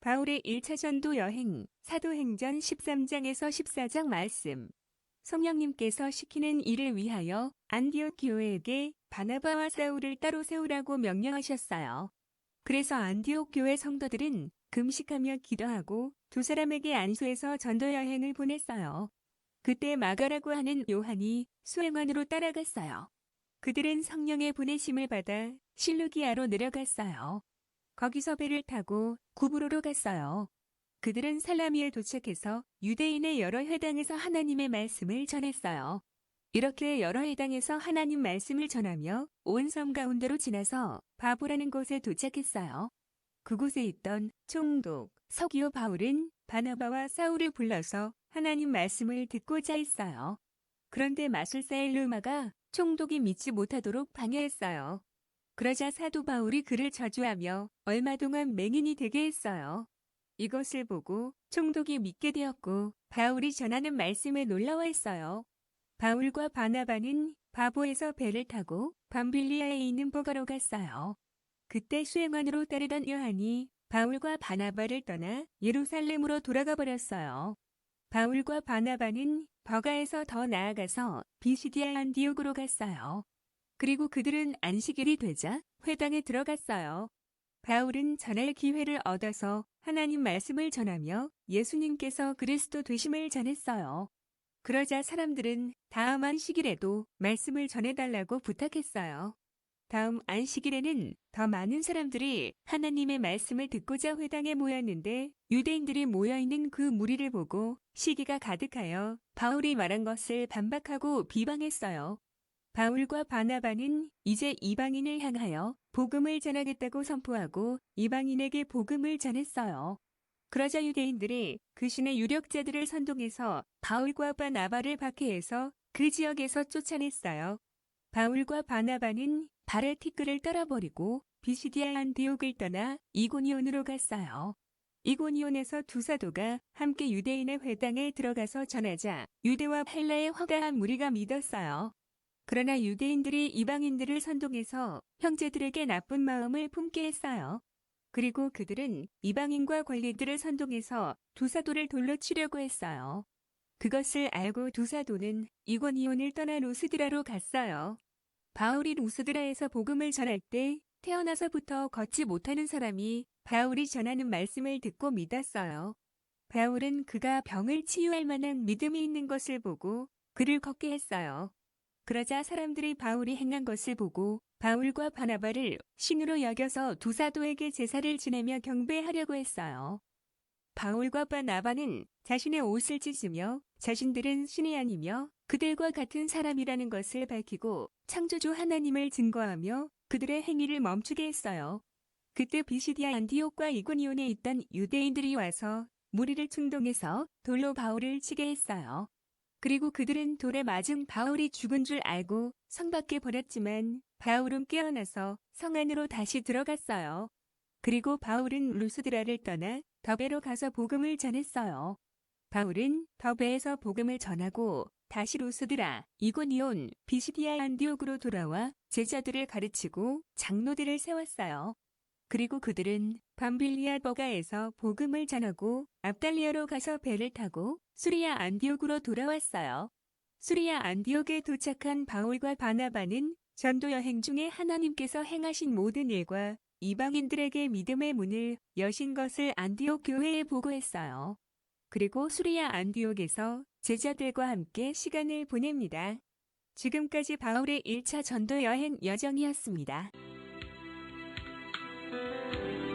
바울의 1차 전도 여행 사도행전 13장에서 14장 말씀. 성령님께서 시키는 일을 위하여 안디옥 교회에게 바나바와 사울을 따로 세우라고 명령하셨어요. 그래서 안디옥 교회 성도들은 금식하며 기도하고 두 사람에게 안수해서 전도 여행을 보냈어요. 그때 마가라고 하는 요한이 수행원으로 따라갔어요. 그들은 성령의 보내심을 받아 실루기아로 내려갔어요. 거기서 배를 타고 구브로로 갔어요. 그들은 살라미에 도착해서 유대인의 여러 회당에서 하나님의 말씀을 전했어요. 이렇게 여러 회당에서 하나님 말씀을 전하며 온 섬 가운데로 지나서 바보라는 곳에 도착했어요. 그곳에 있던 총독 서기오 바울은 바나바와 사울을 불러서 하나님 말씀을 듣고자 했어요. 그런데 마술사의 루마가 총독이 믿지 못하도록 방해했어요. 그러자 사도 바울이 그를 저주하며 얼마 동안 맹인이 되게 했어요. 이것을 보고 총독이 믿게 되었고 바울이 전하는 말씀에 놀라워했어요. 바울과 바나바는 바보에서 배를 타고 밤빌리아에 있는 보가로 갔어요. 그때 수행원으로 따르던 요한이 바울과 바나바를 떠나 예루살렘으로 돌아가 버렸어요. 바울과 바나바는 버가에서 더 나아가서 비시디아 안디옥으로 갔어요. 그리고 그들은 안식일이 되자 회당에 들어갔어요. 바울은 전할 기회를 얻어서 하나님 말씀을 전하며 예수님께서 그리스도 되심을 전했어요. 그러자 사람들은 다음 안식일에도 말씀을 전해달라고 부탁했어요. 다음 안식일에는 더 많은 사람들이 하나님의 말씀을 듣고자 회당에 모였는데 유대인들이 모여있는 그 무리를 보고 시기가 가득하여 바울이 말한 것을 반박하고 비방했어요. 바울과 바나바는 이제 이방인을 향하여 복음을 전하겠다고 선포하고 이방인에게 복음을 전했어요. 그러자 유대인들이 그 신의 유력자들을 선동해서 바울과 바나바를 박해해서 그 지역에서 쫓아냈어요. 바울과 바나바는 티끌을 떨어버리고 비시디아 안디옥을 떠나 이고니온으로 갔어요. 이고니온에서 두 사도가 함께 유대인의 회당에 들어가서 전하자 유대와 헬라의 허다한 무리가 믿었어요. 그러나 유대인들이 이방인들을 선동해서 형제들에게 나쁜 마음을 품게 했어요. 그리고 그들은 이방인과 관리들을 선동해서 두 사도를 돌로 치려고 했어요. 그것을 알고 두 사도는 이고니온을 떠나 루스드라로 갔어요. 바울이 루스드라에서 복음을 전할 때 태어나서부터 걷지 못하는 사람이 바울이 전하는 말씀을 듣고 믿었어요. 바울은 그가 병을 치유할 만한 믿음이 있는 것을 보고 그를 걷게 했어요. 그러자 사람들이 바울이 행한 것을 보고 바울과 바나바를 신으로 여겨서 두 사도에게 제사를 지내며 경배하려고 했어요. 바울과 바나바는 자신의 옷을 찢으며 자신들은 신이 아니며 그들과 같은 사람이라는 것을 밝히고 창조주 하나님을 증거하며 그들의 행위를 멈추게 했어요. 그때 비시디아 안디옥과 이고니온에 있던 유대인들이 와서 무리를 충동해서 돌로 바울을 치게 했어요. 그리고 그들은 돌에 맞은 바울이 죽은 줄 알고 성 밖에 버렸지만 바울은 깨어나서 성 안으로 다시 들어갔어요. 그리고 바울은 루스드라를 떠나 더베로 가서 복음을 전했어요. 바울은 더베에서 복음을 전하고 다시 루스드라, 이고니온, 비시디아 안디옥으로 돌아와 제자들을 가르치고 장로들을 세웠어요. 그리고 그들은 밤빌리아 버가에서 복음을 전하고 압달리아로 가서 배를 타고 수리아 안디옥으로 돌아왔어요. 수리아 안디옥에 도착한 바울과 바나바는 전도 여행 중에 하나님께서 행하신 모든 일과 이방인들에게 믿음의 문을 여신 것을 안디옥 교회에 보고했어요. 그리고 수리아 안디옥에서 제자들과 함께 시간을 보냅니다. 지금까지 바울의 1차 전도 여행 여정이었습니다. Thank you.